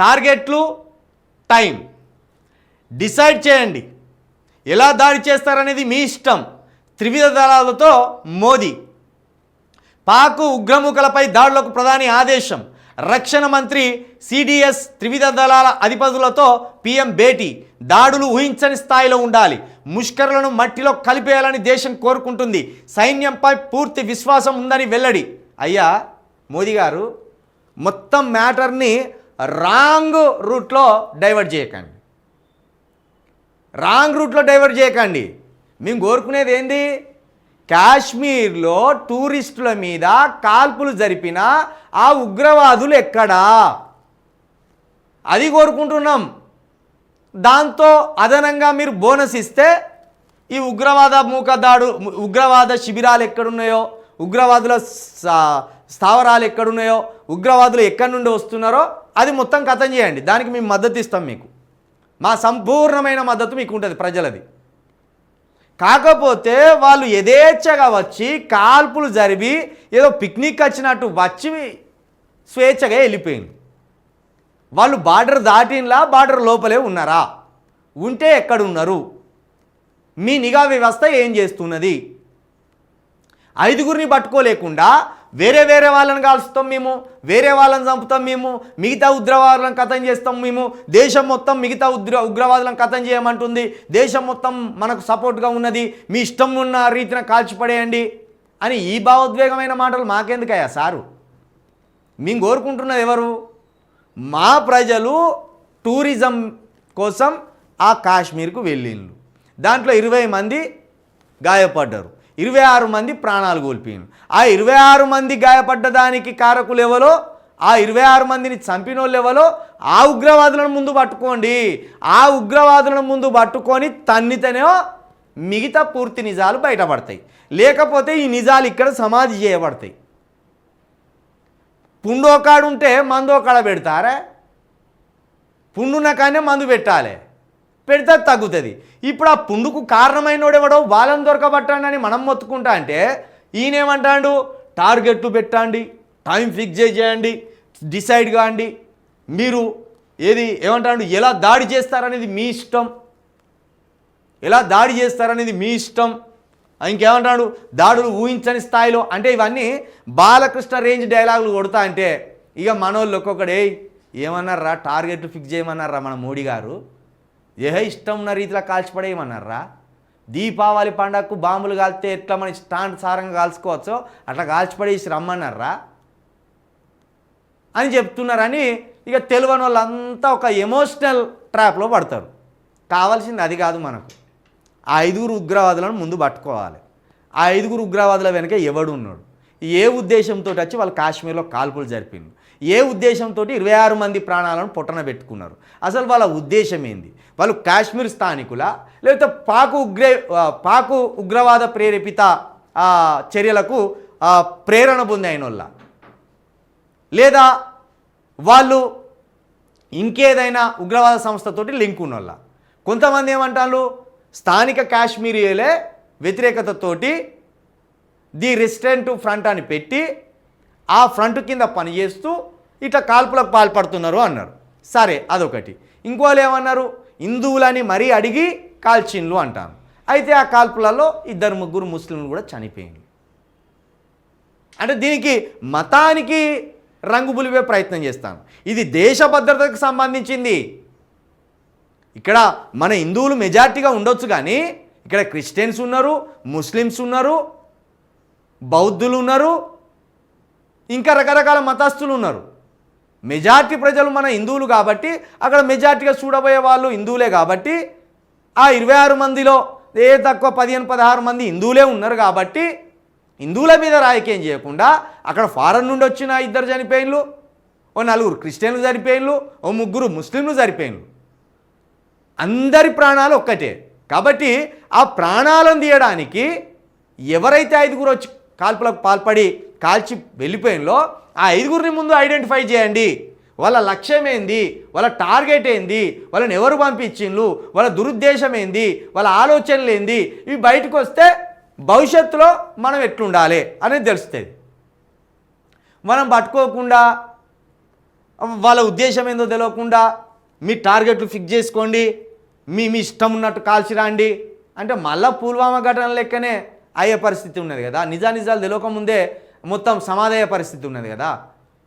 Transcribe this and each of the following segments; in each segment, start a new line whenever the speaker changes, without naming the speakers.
టార్గెట్లు time. Decide చేయండి. ఎలా దాడి చేస్తారనేది మీ ఇష్టం. త్రివిధ దళాలతో మోదీ. పాకు ఉగ్రముఖలపై దాడులకు ప్రధాని ఆదేశం. రక్షణ మంత్రి సిడిఎస్ త్రివిధ దళాల అధిపతులతో పీఎం భేటీ. దాడులు ఊహించని స్థాయిలో ఉండాలి. ముష్కరులను మట్టిలో కలిపేయాలని దేశం కోరుకుంటుంది. సైన్యంపై పూర్తి విశ్వాసం ఉందని వెల్లడి. అయ్యా మోదీ గారు మొత్తం మ్యాటర్ని రాంగ్ రూట్లో డైవర్ట్ చేయకండి. రాంగ్ రూట్లో డైవర్ట్ చేయకండి. మేము కోరుకునేది ఏంది? కాశ్మీర్లో టూరిస్టుల మీద కాల్పులు జరిపిన ఆ ఉగ్రవాదులు ఎక్కడా? అది కోరుకుంటున్నాం. దాంతో అదనంగా మీరు బోనస్ ఇస్తే ఈ ఉగ్రవాద మూకదాడు ఉగ్రవాద శిబిరాలు ఎక్కడున్నాయో ఉగ్రవాదుల సా- స్థావరాలు ఎక్కడున్నాయో ఉగ్రవాదులు ఎక్కడి నుండి వస్తున్నారో అది మొత్తం కథం చేయండి. దానికి మేము మద్దతు ఇస్తాం మీకు. మా సంపూర్ణమైన మద్దతు మీకు ఉంటుంది ప్రజలది. కాకపోతే వాళ్ళు యథేచ్ఛగా వచ్చి కాల్పులు జరిపి ఏదో పిక్నిక్ వచ్చినట్టు వచ్చి స్వేచ్ఛగా వెళ్ళిపోయింది. వాళ్ళు బార్డర్ దాటినలా బార్డర్ లోపలే ఉన్నారా? ఉంటే ఎక్కడ ఉన్నారు మీ నిఘా వ్యవస్థ ఏం చేస్తున్నది? ఐదుగురిని పట్టుకోలేకుండా వేరే వేరే వాళ్ళని కాల్చుతాం మేము వేరే వాళ్ళని చంపుతాం మేము మిగతా ఉగ్రవాదులను కథం చేస్తాం మేము దేశం మొత్తం మిగతా ఉగ్ర ఉగ్రవాదులను కథం చేయమంటుంది దేశం మొత్తం మనకు సపోర్ట్గా ఉన్నది మీ ఇష్టం ఉన్న రీతిన కాల్చిపడేయండి అని ఈ భావోద్వేగమైన మాటలు మాకెందుకయ్యా సారు? మేము కోరుకుంటున్నది ఎవరు? మా ప్రజలు టూరిజం కోసం ఆ కాశ్మీర్కు వెళ్ళిళ్ళు దాంట్లో ఇరవై మంది గాయపడ్డారు. ఇరవై ఆరు మంది ప్రాణాలు కోల్పోయారు. ఆ ఇరవై ఆరు మంది గాయపడ్డ దానికి కారకులు ఎవరో ఆ ఇరవై ఆరు మందిని చంపిన వాళ్ళు ఎవరో ఆ ఉగ్రవాదులను ముందు పట్టుకోండి. ఆ ఉగ్రవాదులను ముందు పట్టుకొని తన్నితేనేమో మిగతా పూర్తి నిజాలు బయటపడతాయి. లేకపోతే ఈ నిజాలు ఇక్కడ సమాధి చేయబడతాయి. పుండో కాడు ఉంటే మందు ఒకడ పెడతారా? పుండున్న కానీ మందు పెట్టాలి. పెడితే తగ్గుతుంది. ఇప్పుడు ఆ పుండుకు కారణమైనోడెవడో వాళ్ళని దొరకబట్టండి మనం మొత్తుకుంటా అంటే ఈయనేమంటాడు? టార్గెట్లు పెట్టండి టైం ఫిక్స్ చేయండి డిసైడ్ కాండి. మీరు ఏది ఏమంటాడు? ఎలా దాడి చేస్తారనేది మీ ఇష్టం. ఎలా దాడి చేస్తారనేది మీ ఇష్టం. ఇంకేమంటాడు? దాడులు ఊహించని స్థాయిలో అంటే ఇవన్నీ బాలకృష్ణ రేంజ్ డైలాగులు కొడతా అంటే ఇక మనోళ్ళు ఒక్కొక్కడే ఏమన్నారా? టార్గెట్ ఫిక్స్ చేయమన్నారా మన మోడీ గారు? ఏ ఇష్టం ఉన్న రీతిలో కాల్చిపడేయమన్నారా? దీపావళి పండగకు బాంబులు కాల్తే ఎట్లా మన స్టాండ్ సారంగా కాల్చుకోవచ్చో? అట్లా కాల్చిపడేసి రమ్మన్నారా? అని చెప్తున్నారని ఇక తెలియని వాళ్ళంతా ఒక ఎమోషనల్ ట్రాప్లో పడతారు. కావాల్సింది అది కాదు మనకు. ఆ ఐదుగురు ఉగ్రవాదులను ముందు పట్టుకోవాలి. ఆ ఐదుగురు ఉగ్రవాదుల వెనక ఎవడు ఉన్నాడు ఏ ఉద్దేశంతో వచ్చి వాళ్ళు కాశ్మీర్లో కాల్పులు జరిపింది ఏ ఉద్దేశంతో ఇరవై ఆరు మంది ప్రాణాలను పొట్టన పెట్టుకున్నారు? అసలు వాళ్ళ ఉద్దేశం ఏంది? వాళ్ళు కాశ్మీర్ స్థానికుల? లేకపోతే పాకు ఉగ్రే పాకు ఉగ్రవాద ప్రేరేపిత చర్యలకు ప్రేరణ ప్రేరణ పొందిన వాళ్ళ లేదా వాళ్ళు ఇంకేదైనా ఉగ్రవాద సంస్థతోటి లింక్ ఉన్నోళ్ళ? కొంతమంది ఏమంటారు స్థానిక కాశ్మీరీలే వ్యతిరేకతతోటి ది రెసిడెంట్ ఫ్రంట్ అని పెట్టి ఆ ఫ్రంట్ కింద పనిచేస్తూ ఇట్లా కాల్పులకు పాల్పడుతున్నారు అన్నారు. సరే అదొకటి. ఇంకోళ్ళు ఏమన్నారు? హిందువులని మరీ అడిగి కాల్చిన్లు అంటాను అయితే ఆ కాల్పులలో ఇద్దరు ముగ్గురు ముస్లింలు కూడా చనిపోయింది అంటే దీనికి మతానికి రంగు పులివే ప్రయత్నం చేస్తాను ఇది దేశ భద్రతకు సంబంధించింది. ఇక్కడ మన హిందువులు మెజార్టీగా ఉండొచ్చు కానీ ఇక్కడ క్రిస్టియన్స్ ఉన్నారు ముస్లిమ్స్ ఉన్నారు బౌద్ధులు ఉన్నారు ఇంకా రకరకాల మతస్థులు ఉన్నారు. మెజార్టీ ప్రజలు మన హిందువులు కాబట్టి అక్కడ మెజార్టీగా చూడబోయే వాళ్ళు హిందువులే కాబట్టి ఆ ఇరవై ఆరు మందిలో ఏ తక్కువ పదిహేను పదహారు మంది హిందువులే ఉన్నారు కాబట్టి హిందువుల మీద రాజకీయం చేయకుండా అక్కడ ఫారెన్ నుండి వచ్చిన ఇద్దరు చనిపోయిన్లు ఓ నలుగురు క్రిస్టియన్లు చనిపోయిన్లు ఓ ముగ్గురు ముస్లింలు చనిపోయిన్లు. అందరి ప్రాణాలు ఒక్కటే. కాబట్టి ఆ ప్రాణాలను తీయడానికి ఎవరైతే ఐదుగురు వచ్చి కాల్పులకు పాల్పడి కాల్చి వెళ్ళిపోయినలో ఆ ఐదుగురిని ముందు ఐడెంటిఫై చేయండి. వాళ్ళ లక్ష్యం ఏంది? వాళ్ళ టార్గెట్ ఏంది? వాళ్ళని ఎవరు పంపించిండ్రు వాళ్ళ దురుద్దేశం ఏంది? వాళ్ళ ఆలోచనలు ఏంది? ఇవి బయటకు వస్తే భవిష్యత్తులో మనం ఎట్లుండాలి అనేది తెలుస్తుంది. మనం పట్టుకోకుండా వాళ్ళ ఉద్దేశం ఏందో తెలియకుండా మీ టార్గెట్లు ఫిక్స్ చేసుకోండి. మీ మీ ఇష్టం ఉన్నట్టు కాల్చి రాండి. అంటే మళ్ళా పుల్వామా ఘటన లెక్కనే అయ్యే పరిస్థితి ఉన్నది కదా. నిజానిజాలు తెలియకముందే మొత్తం సమాధయ్యే పరిస్థితి ఉన్నది కదా.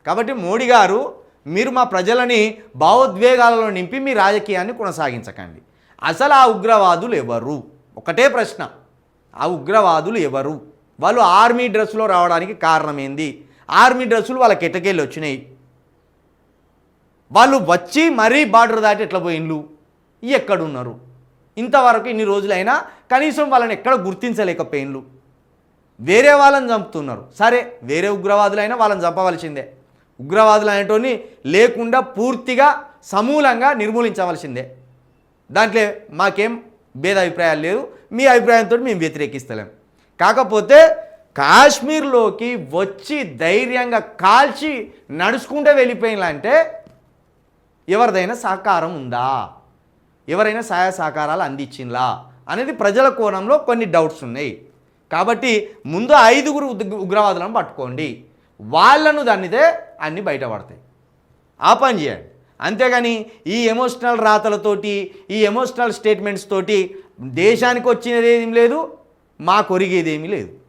కాబట్టి మోడీ గారు మీరు మా ప్రజలని భావోద్వేగాలలో నింపి మీ రాజకీయాన్ని కొనసాగించకండి. అసలు ఆ ఉగ్రవాదులు ఎవరు? ఒకటే ప్రశ్న. ఆ ఉగ్రవాదులు ఎవరు? వాళ్ళు ఆర్మీ డ్రెస్సులో రావడానికి కారణం ఏంది ఆర్మీ డ్రెస్సులు వాళ్ళకి ఎట్టకెళ్ళి వచ్చినాయి. వాళ్ళు వచ్చి మరీ బార్డర్ దాటి ఎట్లా పోయిండ్లు? ఎక్కడున్నారు? ఇంతవరకు ఇన్ని రోజులైనా కనీసం వాళ్ళని ఎక్కడ గుర్తించలేకపోయిండ్లు వేరే వాళ్ళని చంపుతున్నారు. సరే వేరే ఉగ్రవాదులైనా వాళ్ళని చంపవలసిందే. ఉగ్రవాదులు అనేటోని లేకుండా పూర్తిగా సమూలంగా నిర్మూలించవలసిందే. దాంట్లో మాకేం భేద అభిప్రాయాలు లేవు. మీ అభిప్రాయంతో మేము వ్యతిరేకిస్తలేం. కాకపోతే కాశ్మీర్లోకి వచ్చి ధైర్యంగా కాల్చి నడుచుకుంటే వెళ్ళిపోయినంటే ఎవరిదైనా సహకారం ఉందా? ఎవరైనా సహాయ సహకారాలు అందించిందా అనేది ప్రజల కోణంలో కొన్ని డౌట్స్ ఉన్నాయి. కాబట్టి ముందు ఐదుగురు ఉగ్రవాదులను పట్టుకోండి. వాళ్ళను దాన్నిదే అన్ని బయటపడతాయి. ఆ పని చేయండి. అంతేగాని ఈ ఎమోషనల్ రాతలతోటి ఈ ఎమోషనల్ స్టేట్మెంట్స్ తోటి దేశానికి వచ్చినది ఏమీ లేదు మా కొరిగేది ఏమీ లేదు.